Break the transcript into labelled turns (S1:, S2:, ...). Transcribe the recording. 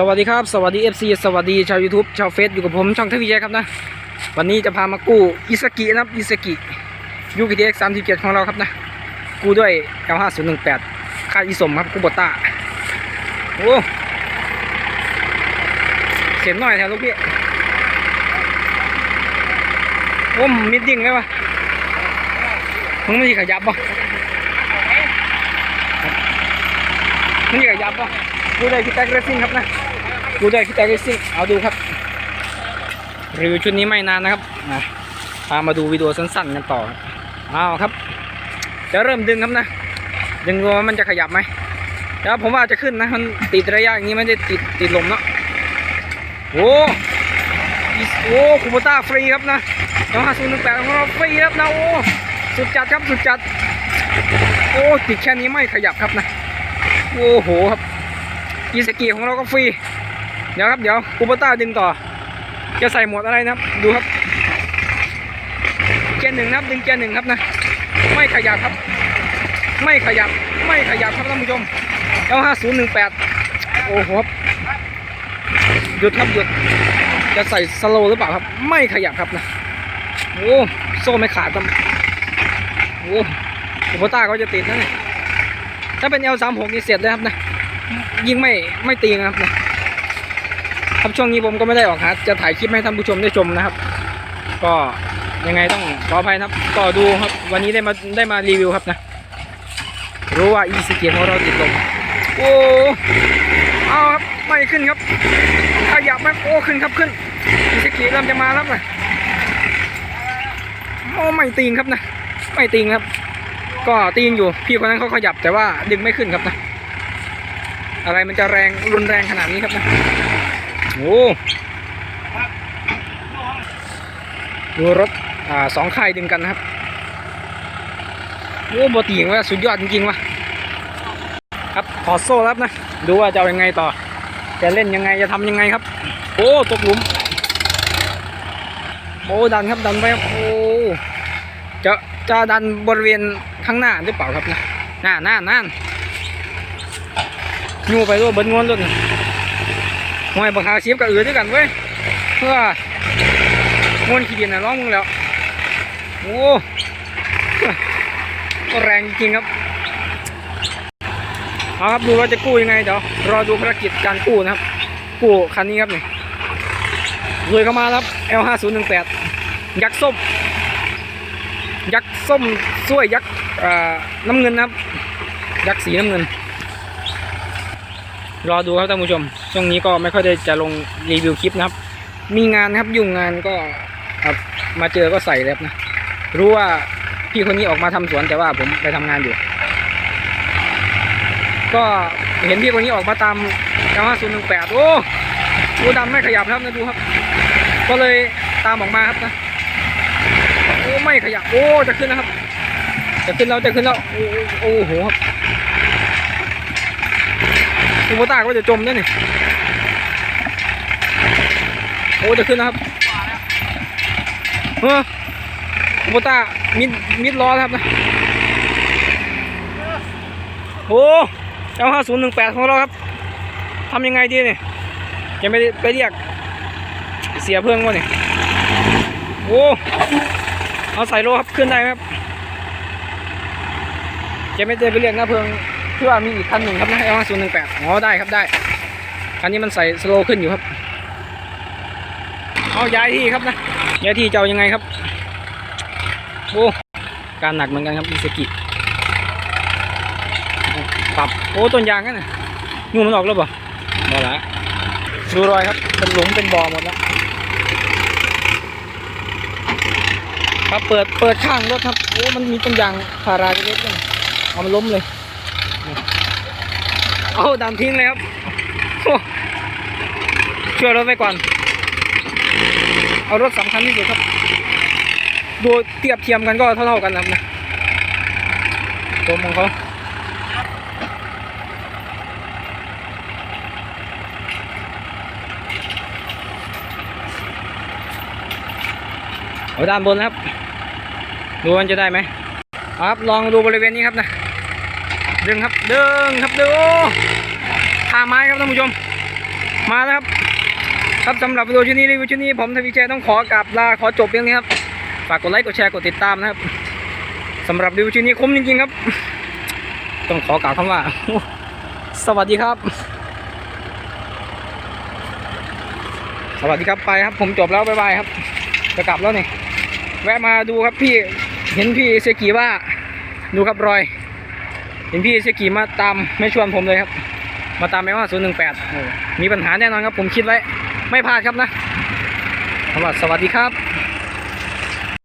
S1: สวัสดีครับ สวัสดี FC สวัสดีชาว YouTube ชาวเฟซอยู่กับผมช่องทวีชัยครับนะ วันนี้จะพามากู้อิสกินะครับอิสกิยูกิเอ็กสามสิบเจ็ดของเราครับนะ กู้ด้วย L ห้าศูนย์หนึ่งแปดค่าอิสมครับกูบต้าโอ้เสียงหน่อยแถวลูกพี่โอ้มิดดิ้งเลยวะมึงไม่มีขยับปะมึงมีขยับปะ กูได้คิดแท็กเรซิ่งครับนะกูได้คิดแท็กเรซิ่งเอาดูครับรีวิวชุดนี้ไม่นานนะครับนะพามาดูวิดีโอสั้นๆกันต่อเอาครับ จะเริ่มดึงครับนะ ดึงดูว่ามันจะขยับไหมแล้วผมว่าจะขึ้นนะมันติดระยะอย่างนี้ไม่ได้ติดติดลมเนาะโอ้โอ้คูโบต้าฟรีครับนะยามาศูนย์หนึ่งแปดของเราฟรีครับนะโอ้สุดจัดครับสุดจัด โอ้ติดแค่นี้ไม่ขยับครับนะ โอ้โหครับ อีสกีของเราก็ฟรี เดี๋ยวครับ เดี๋ยวคูโบต้าดึงต่อ จะใส่หมวดอะไรนะครับ ดูครับ เกียร์หนึ่งนะครับ ดึงเกียร์หนึ่งครับนะ ไม่ขยับครับ ไม่ขยับ ไม่ขยับครับท่านผู้ชมเอลห้าศูนย์หนึ่งแปดโอ้โหครับหยุดครับหยุด จะใส่สโลหรือเปล่าครับ ไม่ขยับครับนะ โอ้โซ่ไม่ขาดครับโอ้อุปต้าเขาจะติดนะเนี่ยถ้าเป็น L สามหกนี่เสร็จเลยครับนะ ยิ่งไม่ไม่ตีนะครับนะครับช่วงนี้ผมก็ไม่ได้ออกหาจะถ่ายคลิปให้ท่านผู้ชมได้ชมนะครับ ก็ยังไงต้องขออภัยนะครับก็ดูครับ วันนี้ได้มาได้มารีวิวครับนะรู้ว่าอีสเกียของเราติดลมโอ้เอาครับไม่ขึ้นครับขยับไหมโอ้ขึ้นครับขึ้นอีสเกีเริ่มจะมาแล้วนะโอ้ไม่ตีงครับนะไม่ตีงครับ ก็ตีงอยู่พี่คนนั้นเขาขยับแต่ว่าดึงไม่ขึ้นครับนะ อะไรมันจะแรงรุนแรงขนาดนี้ครับนะโอ้ดูรถอ่าสองค่ายดึงกันนะครับโอ้บอตีงว่าสุดยอดจริงๆว่ะครับถอดโซ่แล้วนะ ดูว่าจะเอายังไงต่อ จะเล่นยังไงจะทำยังไงครับ โอ้ตกหลุมโอ้ดันครับดันไปครับโอ้จะจะดันบริเวณข้างหน้าหรือเปล่าครับนะหน้าหน้าหน้า ยูไปด้วยเบิ้ลงวนด้วยหอยบังหาเสียบกับอือด้วยกันเว้ยเพื่องวนขี้ดินนะร้องมึงแล้วโอ้ก็แรงจริงครับเอาครับดูว่าจะกู้ยังไงเดี๋ยวรอดูภารกิจการกู้นะครับ กู้คันนี้ครับนี่ลุยเข้ามาครับ L 5 0 1 8 ยักษ์ส้ม ยักษ์ส้มช่วยยักษ์น้ำเงินนะครับ ยักษ์สีน้ำเงิน รอดูครับท่านผู้ชม ช่วงนี้ก็ไม่ค่อยได้จะลงรีวิวคลิปนะครับ มีงานครับยุ่งงานก็ครับมาเจอก็ใส่เลยครับนะ รู้ว่าพี่คนนี้ออกมาทำสวนแต่ว่าผมไปทำงานอยู่ ก็เห็นพี่คนนี้ออกมาตาม95018โอ้โอ้ดำไม่ขยับครับนะดูครับ ก็เลยตามออกมาครับนะโอ้ไม่ขยับโอ้จะขึ้นนะครับ จะขึ้นแล้วจะขึ้นแล้วโอ้โอ้โหครับ อุโบต้าก็จะจมด้วยนี่โอ้จะขึ้นนะครับเฮ้อโมต้ามิดมิดล้อครับนะโอ้เจ้าห้าศูนย์หนึ่งแปดของเราครับทำยังไงดีเนี่ยจะไม่ไปเรียกเสียเพื่องวะเนี่ยโอ้เอาใส่โลครับขึ้นได้ครับจะไม่ได้ไปเรียกนะเพื่อง เพื่อว่ามีอีกคันหนึ่งครับนะเอลห้าศูนย์หนึ่งแปดอ๋อได้ครับได้คันนี้มันใส่สโลขึ้นอยู่ครับเอาย้ายที่ครับนะย้ายที่จะเอายังไงครับโอ้การหนักเหมือนกันครับอิสกิปรับโอ้ต้นยางนั่นน่ะงูมันออกแล้วเปล่าบ่ละดูรอยครับเป็นหลุมเป็นบ่อหมดแล้วครับเปิดเปิดข้างรถครับโอ้มันมีต้นยางพาราเล็กๆเอามันล้มเลย เอาดำทิ้งเลยครับโอ้ช่วยรถไว้ก่อน เอารถสำคัญที่สุดครับ ดูเทียบเทียมกันก็เท่าๆกันนะครับนะตัวของเขาเอาด้านบนนะครับ ดูมันจะได้ไหมครับ ลองดูบริเวณนี้ครับนะ ดึงครับดึงครับดึงโอ้ท่าไม้ครับท่านผู้ชม มาแล้วครับ ครับสำหรับวิดีโอชุดนี้รีวิวชุดนี้ผมทวีชัยต้องขอกราบลาขอจบเพียงนี้ครับฝากกดไลค์กดแชร์กดติดตามนะครับสำหรับรีวิวชุดนี้คุ้มจริงๆครับ ต้องขอกล่าวคำว่า สวัสดีครับ สวัสดีครับไปครับ ผมจบแล้วบ๊ายบายครับจะกลับแล้วนี่แวะมาดูครับพี่เห็นพี่เซกีว่าดูครับรอย เห็นพี่เซกีมาตามไม่ชวนผมเลยครับ มาตามแม่ว่าศูนย์หนึ่งแปดมีปัญหาแน่นอนครับ ผมคิดไว้ ไม่พลาดครับนะสวัสดีครับ